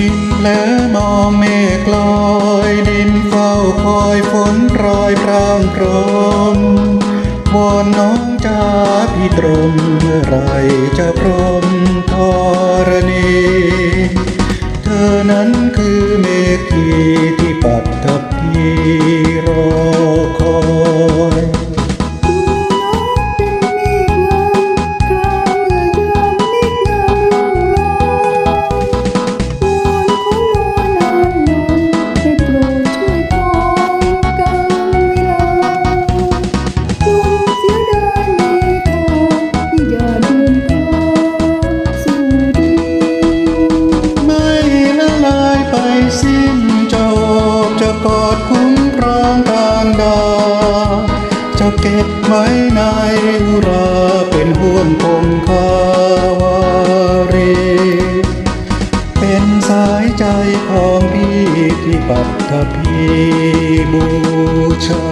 ดินและมองเมฆลอยดินเฝ้าคอยฝนโปรยพรางพรมวอนน้องจ้าพี่ตรมเมื่อไรจะพรมธรณี เธอนั้นคือเมฆที่ที่ปัดทับพี่รอ จะเก็บไว้ในอุราเป็นห่วงคงคาวารี เป็นสายใจของพี่ที่ปัตภีบูชา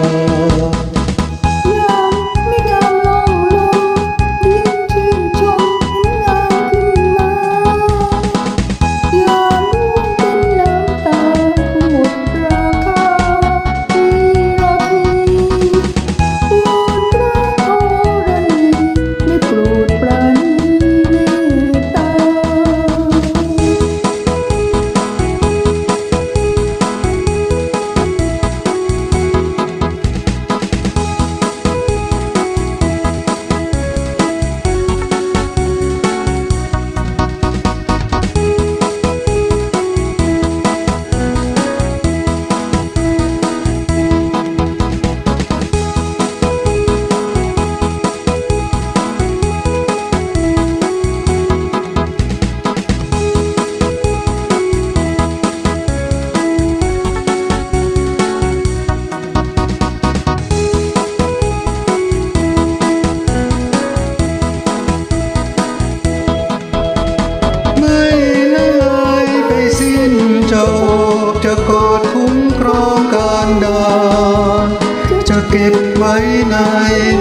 มครองการดาจะเก็บไว้ใน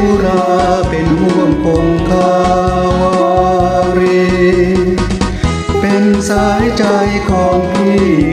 อุราเป็นห่วงคงคาวารี เป็นสายใจของพี่